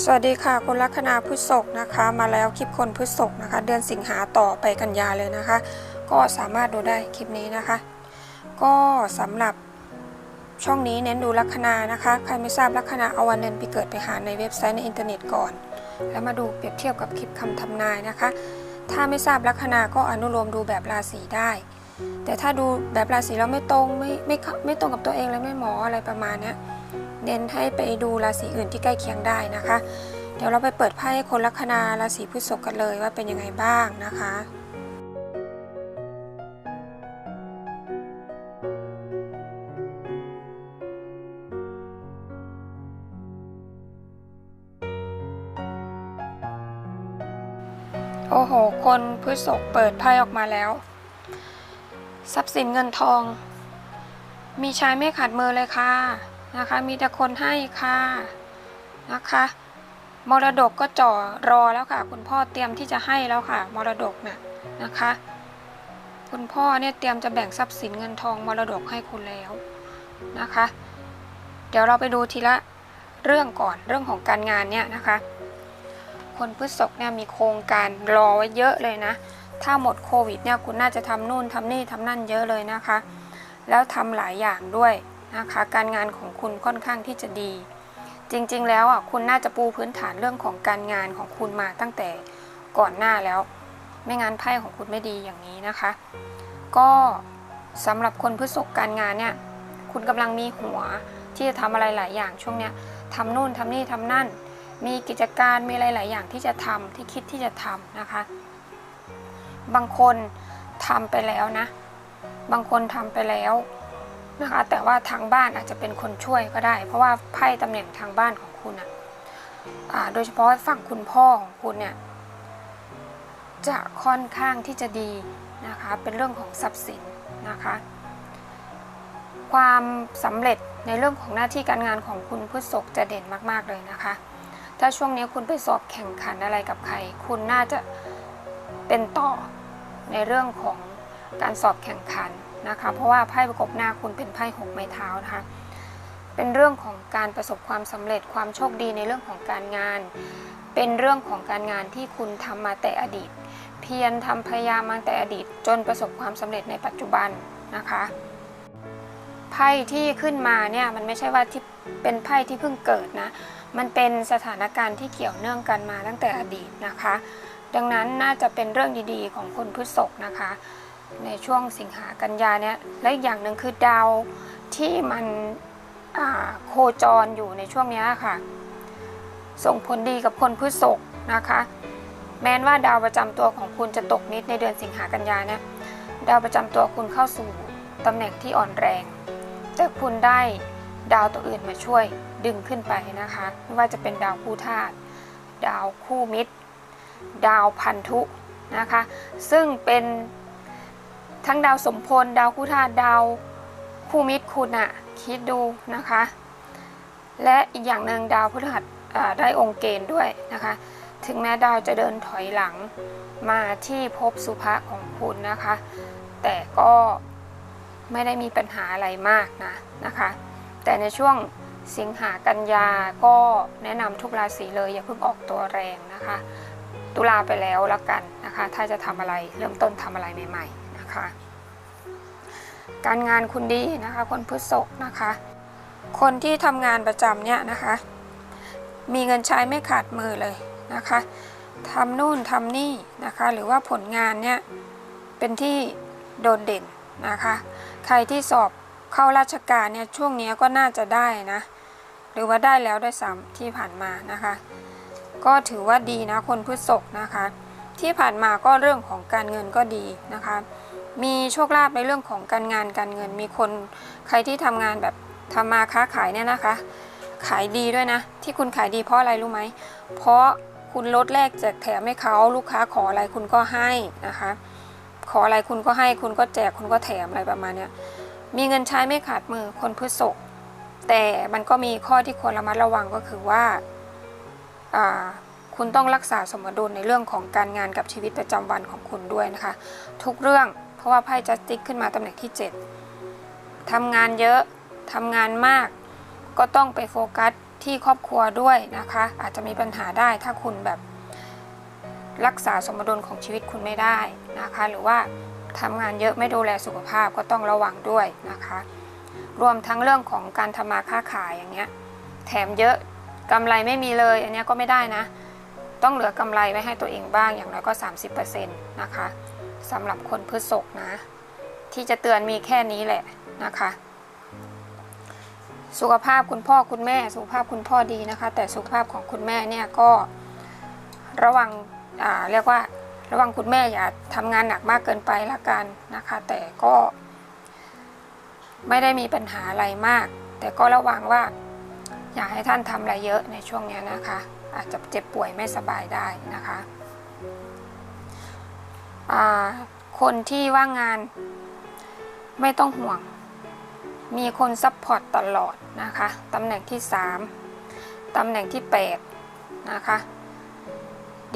สวัสดีค่ะคุณลัคนาพฤษภนะคะ มาแล้วคลิปคนพฤษภนะคะ เดือนสิงหาต่อไปกันยาเลยนะคะ ก็สามารถดูได้คลิปนี้นะคะ ก็สำหรับช่องนี้เน้นดูลัคนานะคะใครไม่ทราบลัคนาเอาวันเดือนปีเกิดไปหาในเว็บไซต์ในอินเทอร์เน็ตก่อน แล้วมาดูเปรียบเทียบกับคลิปคำทำนายนะคะ ถ้าไม่ทราบลัคนาก็อนุโลมดูแบบราศีได้ แต่ถ้าดูแบบราศีแล้วไม่ตรงไม่ไม่ไม่ตรงกับตัวเองเลยไม่หมออะไรประมาณเนี้ย เน้นให้ไปดูราศีอื่นที่ใกล้เคียงได้นะคะ เดี๋ยวเราไปเปิดไพ่คนลัคนาราศีพฤษภกันเลยว่าเป็นยังไงบ้างนะคะโอ้โห คนพฤษภเปิดไพ่ออกมาแล้ว ทรัพย์สินเงินทอง มีชายไม่ขาดมือเลยค่ะ นะคะ มีแต่คนให้ค่ะนะคะ มรดกก็จ่อรอแล้วค่ะ คุณพ่อเตรียมที่จะให้แล้วค่ะ มรดกน่ะนะคะ คุณพ่อเนี่ยเตรียมจะแบ่งทรัพย์สินเงินทองมรดกให้คุณแล้วนะคะ เดี๋ยวเราไปดูทีละเรื่องก่อนเรื่องของการงานเนี่ยนะคะ คนพฤษภเนี่ยมีโครงการรอไว้เยอะเลยนะ ถ้าหมดโควิดเนี่ยคุณน่าจะทำนู่นทำนี่ทำนั่นเยอะเลยนะคะ แล้วทำหลายอย่างด้วย นะคะ การงานของคุณค่อนข้างที่จะดี จริงๆ แล้วอะคุณน่าจะปูพื้นฐานเรื่องของการงานของคุณมาตั้งแต่ก่อนหน้าแล้ว ไม่งั้นไพ่ของคุณไม่ดีอย่างนี้นะคะ ก็สำหรับคนพฤษภการงานเนี่ยคุณกำลังมีหัวที่จะทำอะไรหลายอย่างช่วงเนี้ยทำนู่นทำนี่ทำนั่น มีกิจการมีอะไรหลายอย่างที่จะทำที่คิดที่จะทำนะคะ บางคนทำไปแล้วนะ บางคนทำไปแล้ว นะคะ แต่ว่าทางบ้านอาจจะเป็นคนช่วยก็ได้ เพราะว่าไพ่ตำแหน่งทางบ้านของคุณอะอ่าโดยเฉพาะฝั่งคุณพ่อของคุณเนี่ยจะค่อนข้างที่จะดีนะคะ เป็นเรื่องของทรัพย์สินนะคะ ความสำเร็จในเรื่องของหน้าที่การงานของคุณพฤษภจะเด่นมากๆเลยนะคะ ถ้าช่วงนี้คุณไปสอบแข่งขันอะไรกับใคร คุณน่าจะเป็นต่อในเรื่องของการสอบแข่งขัน นะคะ เพราะว่าไพ่ประกบหน้าคุณเป็นไพ่หกไม้เท้านะคะ เป็นเรื่องของการประสบความสำเร็จความโชคดีในเรื่องของการงาน เป็นเรื่องของการงานที่คุณทำมาแต่อดีต เพียรทำพยายามมาแต่อดีต จนประสบความสำเร็จในปัจจุบันนะคะไพ่ที่ขึ้นมาเนี่ยมันไม่ใช่ว่าที่เป็นไพ่ที่เพิ่งเกิดนะ มันเป็นสถานการณ์ที่เกี่ยวเนื่องกันมาตั้งแต่อดีตนะคะ ดังนั้นน่าจะเป็นเรื่องดีๆของคนพฤษภนะคะ ในช่วงสิงหากันยาเนี่ยและอีกอย่างหนึ่งคือดาวที่มันโคจรอยู่ในช่วงนี้ค่ะ ส่งผลดีกับคนพฤษภนะคะ แม้นว่าดาวประจำตัวของคุณจะตกนิดในเดือนสิงหากันยาเนี่ยดาวประจำตัวคุณเข้าสู่ตำแหน่งที่อ่อนแรง แต่คุณได้ดาวตัวอื่นมาช่วยดึงขึ้นไปนะคะไม่ว่าจะเป็นดาวคู่ธาตุดาวคู่มิตร ดาวพันธุนะคะ ซึ่งเป็น ทั้งดาวสมพล ดาวคู่ธาตุดาวคู่มิตรคุณอะคิดดูนะคะ และอีกอย่างหนึ่งดาวพฤหัสได้องค์เกณฑ์ด้วยนะคะ ถึงแม้ดาวจะเดินถอยหลังมาที่ภพสุภะของคุณนะคะ แต่ก็ไม่ได้มีปัญหาอะไรมากนะนะคะ แต่ในช่วงสิงหากันยาก็แนะนำทุกราศีเลยอย่าเพิ่งออกตัวแรงนะคะ ตุลาไปแล้วแล้วกันนะคะ ถ้าจะทำอะไรเริ่มต้นทำอะไรใหม่ ๆ นะคะ การงานคุณดีนะคะ คนพฤษภนะคะ คนที่ทำงานประจำเนี่ยนะคะ มีเงินใช้ไม่ขาดมือเลยนะคะทำนู่นทำนี่นะคะ หรือว่าผลงานเนี่ยเป็นที่โดดเด่นนะคะ ใครที่สอบเข้าราชการเนี่ยช่วงนี้ก็น่าจะได้นะ หรือว่าได้แล้วด้วยซ้ำที่ผ่านมานะคะ ก็ถือว่าดีนะคนพฤษภนะคะ ที่ผ่านมาก็เรื่องของการเงินก็ดีนะคะ มีโชคลาภในเรื่องของการงานการเงิน มีคนใครที่ทำงานแบบทำมาค้าขายเนี่ยนะคะ ขายดีด้วยนะ ที่คุณขายดีเพราะอะไรรู้ไหม เพราะคุณลดแลกแจกแถมให้เขาลูกค้าขออะไรคุณก็ให้นะคะ ขออะไรคุณก็ให้คุณก็แจกคุณก็แถมอะไรประมาณเนี้ยมีเงินใช้ไม่ขาดมือคนพฤษภแต่มันก็มีข้อที่ควรระมัดระวังก็คือว่าคุณต้องรักษาสมดุลในเรื่องของการงานกับชีวิตประจำวันของคุณด้วยนะคะ ทุกเรื่อง ราะว่าไพ่จัสติกขึ้นมาตำแหน่งที่ 7ทำงานเยอะทำงานมาก ก็ต้องไปโฟกัสที่ครอบครัวด้วยนะคะ อาจจะมีปัญหาได้ถ้าคุณแบบรักษาสมดุลของชีวิตคุณไม่ได้นะคะ หรือว่าทำงานเยอะไม่ดูแลสุขภาพก็ต้องระวังด้วยนะคะ รวมทั้งเรื่องของการทำมาค้าขายอย่างเงี้ย แถมเยอะกำไรไม่มีเลย อันนี้ก็ไม่ได้นะ ต้องเหลือกำไรไว้ให้ตัวเองบ้างอย่างน้อยก็ 30%นะคะ สำหรับคนพฤษภนะ ที่จะเตือนมีแค่นี้แหละนะคะ สุขภาพคุณพ่อคุณแม่ สุขภาพคุณพ่อดีนะคะ แต่สุขภาพของคุณแม่เนี่ยก็ระวังเรียกว่าระวังคุณแม่อย่าทำงานหนักมากเกินไปละกันนะคะ แต่ก็ไม่ได้มีปัญหาอะไรมาก แต่ก็ระวังว่า อย่าให้ท่านทำอะไรเยอะในช่วงเนี้ยนะคะ อาจจะเจ็บป่วยไม่สบายได้นะคะ คนที่ว่างงานไม่ต้องห่วง มีคนซัพพอร์ตตลอดนะคะตำแหน่งที่ 3ตำแหน่งที่ 8 นะคะ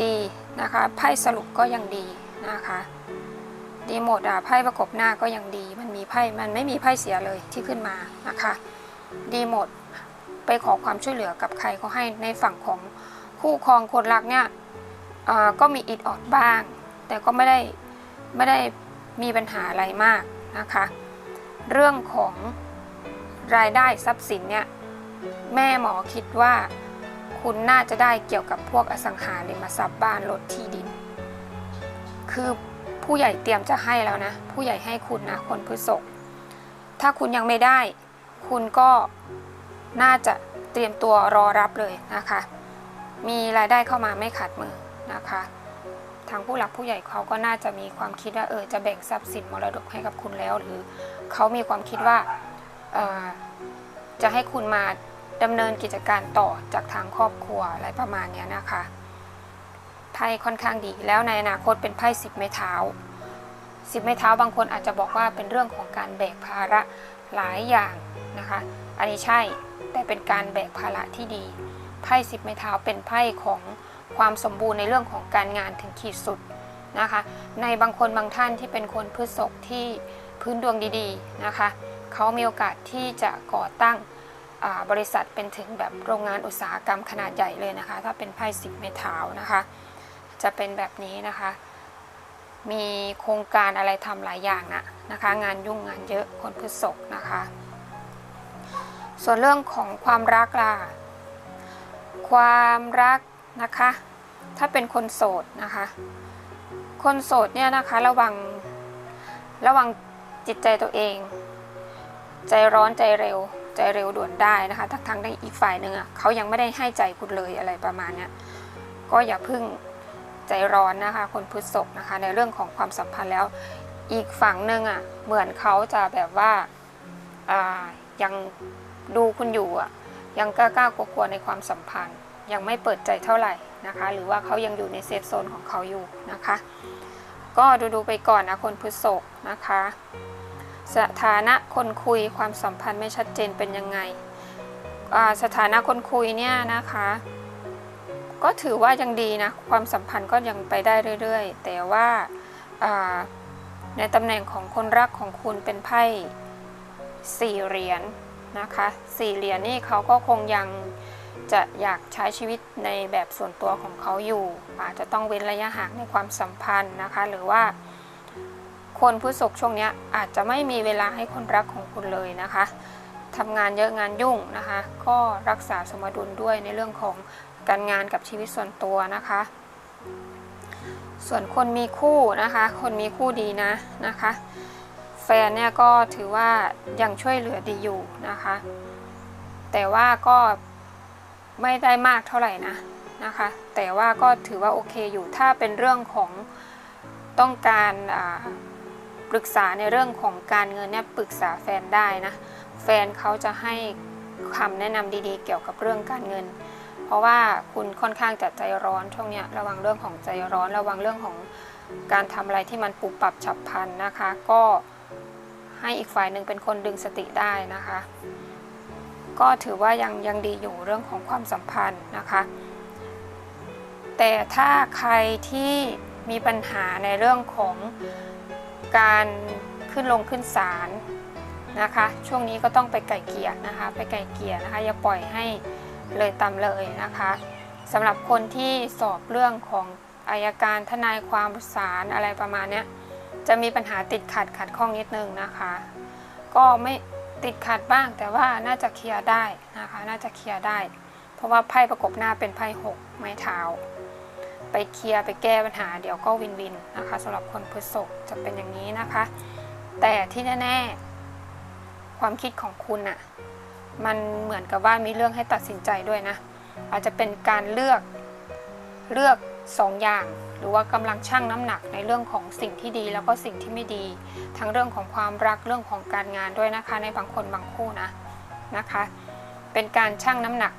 ดีนะคะไพ่สรุปก็ยังดีนะคะดีหมดอะไพ่ประกบหน้าก็ยังดี มันมีไพ่มันไม่มีไพ่เสียเลยที่ขึ้นมานะคะ ดีหมดไปขอความช่วยเหลือกับใครเขาให้ในฝั่งของคู่ครองคนรักเนี่ยก็มีอิดออดบ้าง แต่ก็ไม่ได้ไม่ได้มีปัญหาอะไรมากนะคะ เรื่องของรายได้ทรัพย์สินเนี่ยแม่หมอคิดว่าคุณน่าจะได้เกี่ยวกับพวกอสังหาริมทรัพย์บ้านรถที่ดิน คือผู้ใหญ่เตรียมจะให้แล้วนะ ผู้ใหญ่ให้คุณนะคนพฤษภถ้าคุณยังไม่ได้ คุณก็น่าจะเตรียมตัวรอรับเลยนะคะ มีรายได้เข้ามาไม่ขาดมือนะคะ ทางผู้หลักผู้ใหญ่เขาก็น่าจะมีความคิดว่าเออจะแบ่งทรัพย์สินมรดกให้กับคุณแล้ว หรือเขามีความคิดว่าจะให้คุณมาดำเนินกิจการต่อจากทางครอบครัวอะไรประมาณนี้นะคะไพ่ค่อนข้างดีแล้วในอนาคตเป็นไพ่สิบไม้เท้าสิบไม้เท้าบางคนอาจจะบอกว่าเป็นเรื่องของการแบกภาระหลายอย่างนะคะ อันนี้ใช่แต่เป็นการแบกภาระที่ดีไพ่สิบไม้เท้าเป็นไพ่ของ ความสมบูรณ์ในเรื่องของการงานถึงขีดสุดนะคะ ในบางคนบางท่านที่เป็นคนพฤษภที่พื้นดวงดีๆนะคะเขามีโอกาสที่จะก่อตั้งบริษัทเป็นถึงแบบโรงงานอุตสาหกรรมขนาดใหญ่เลยนะคะ ถ้าเป็นไพ่สิบไม้เท้านะคะ จะเป็นแบบนี้นะคะ มีโครงการอะไรทำหลายอย่างนะนะคะ งานยุ่งงานเยอะคนพฤษภนะคะ ส่วนเรื่องของความรักล่ะความรัก นะคะ ถ้าเป็นคนโสดนะคะ คนโสดเนี่ยนะคะระวังระวังจิตใจตัวเอง ใจร้อนใจเร็ว ใจเร็วด่วนได้นะคะทั้งทั้งอีกฝ่ายหนึ่งอะเขายังไม่ได้ให้ใจคุณเลยอะไรประมาณเนี้ยก็อย่าพึ่งใจร้อนนะคะ คนพฤษภนะคะ ในเรื่องของความสัมพันธ์แล้ว อีกฝั่งหนึ่งอะเหมือนเขาจะแบบว่าอ่ายังดูคุณอยู่อะยังกล้ากลัวในความสัมพันธ์ ยังไม่เปิดใจเท่าไหร่นะคะ หรือว่าเขายังอยู่ในเซฟโซนของเขาอยู่นะคะ ก็ดูดูๆไปก่อนนะคนพฤษภนะคะ สถานะคนคุยความสัมพันธ์ไม่ชัดเจนเป็นยังไงอ่าสถานะคนคุยเนี่ยนะคะ ก็ถือว่ายังดีนะ ความสัมพันธ์ก็ยังไปได้เรื่อยๆ แต่ว่าอ่าในตำแหน่งของคนรักของคุณเป็นไพ่สี่เหรียญนะคะสี่เหรียญนี่เขาก็คงยัง จะอยากใช้ชีวิตในแบบส่วนตัวของเขาอยู่ อาจจะต้องเว้นระยะห่างในความสัมพันธ์นะคะ หรือว่า คนพฤษภช่วงนี้อาจจะไม่มีเวลาให้คนรักของคุณเลยนะคะทำงานเยอะงานยุ่งนะคะ ก็รักษาสมดุลด้วยในเรื่องของการงานกับชีวิตส่วนตัวนะคะ ส่วนคนมีคู่นะคะ คนมีคู่ดีนะนะคะ แฟนเนี่ยก็ถือว่ายังช่วยเหลือดีอยู่นะคะ แต่ว่าก็ ไม่ได้มากเท่าไหร่นะนะคะ แต่ว่าก็ถือว่าโอเคอยู่ถ้าเป็นเรื่องของต้องการปรึกษาในเรื่องของการเงินเนี่ยปรึกษาแฟนได้นะ แฟนเขาจะให้คำแนะนำดีๆ เกี่ยวกับเรื่องการเงิน เพราะว่าคุณค่อนข้างจะใจร้อนช่วงเนี้ยระวังเรื่องของใจร้อนระวังเรื่องของการทำอะไรที่มันปุบปรับฉับพลันนะคะ ก็ให้อีกฝ่ายหนึ่งเป็นคนดึงสติได้นะคะ ก็ถือว่ายังยังดีอยู่เรื่องของความสัมพันธ์นะคะ แต่ถ้าใครที่มีปัญหาในเรื่องของการขึ้นลงขึ้นศาลนะคะ ช่วงนี้ก็ต้องไปไก่เกลี่ยนะคะ ไปไก่เกลี่ยนะคะ อย่าปล่อยให้เลยตำเลยนะคะสำหรับคนที่สอบเรื่องของอายการทนายความศาลอะไรประมาณนี้จะมีปัญหาติดขัดขัดข้องนิดนึงนะคะ ก็ไม่ ติดขัดบ้างแต่ว่าน่าจะเคลียร์ได้นะคะ น่าจะเคลียร์ได้ เพราะว่าไพ่ประกบหน้าเป็นไพ่หกไม้เท้า ไปเคลียร์ไปแก้ปัญหาเดี๋ยวก็วินวินนะคะสำหรับคนพฤษภจะเป็นอย่างนี้นะคะ แต่ที่แน่ๆความคิดของคุณอะมันเหมือนกับว่ามีเรื่องให้ตัดสินใจด้วยนะ อาจจะเป็นการเลือกเลือก สองอย่าง หรือว่ากำลังชั่งน้ำหนักในเรื่องของสิ่งที่ดีแล้วก็สิ่งที่ไม่ดี ทั้งเรื่องของความรักเรื่องของการงานด้วยนะคะ ในบางคนบางคู่นะนะคะ เป็นการชั่งน้ำหนัก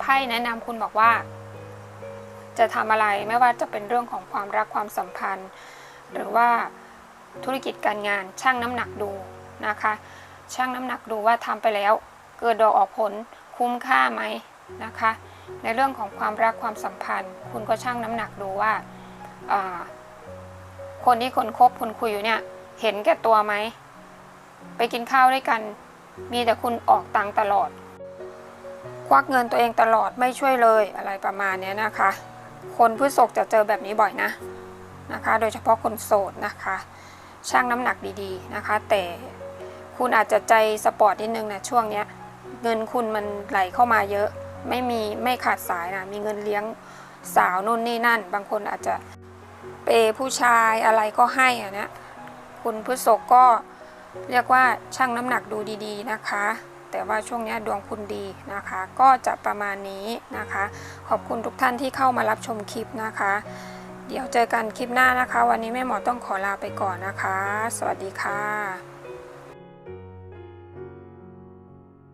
ไพ่แนะนำคุณบอกว่า จะทำอะไรไม่ว่าจะเป็นเรื่องของความรักความสัมพันธ์ หรือว่าธุรกิจการงานชั่งน้ำหนักดูนะคะชั่งน้ำหนักดูว่าทำไปแล้ว เกิดดอกออกผลคุ้มค่าไหมนะคะ ในเรื่องของความรักความสัมพันธ์ คุณก็ชั่งน้ำหนักดูว่า คนที่คนคบคุณคุยอยู่เนี่ยเห็นแก่ตัวไหม ไปกินข้าวด้วยกัน มีแต่คุณออกตังตลอด ควักเงินตัวเองตลอดไม่ช่วยเลยอะไรประมาณนี้นะคะ คนพฤษภจะเจอแบบนี้บ่อยนะนะคะ โดยเฉพาะคนโสดนะคะ ชั่งน้ำหนักดีๆนะคะ แต่คุณอาจจะใจสปอร์ตนิดนึงนะช่วงเนี้ย เงินคุณมันไหลเข้ามาเยอะ ไม่มีไม่ขาดสายนะมีเงินเลี้ยงสาวนู่นนี่นั่น บางคนอาจจะเปย์ผู้ชายอะไรก็ให้อะนะคุณพฤษภก็เรียกว่าชั่งน้ำหนักดูดีๆนะคะ แต่ว่าช่วงนี้ดวงคุณดีนะคะ ก็จะประมาณนี้นะคะ ขอบคุณทุกท่านที่เข้ามารับชมคลิปนะคะ เดี๋ยวเจอกันคลิปหน้านะคะ วันนี้แม่หมอต้องขอลาไปก่อนนะคะ สวัสดีค่ะ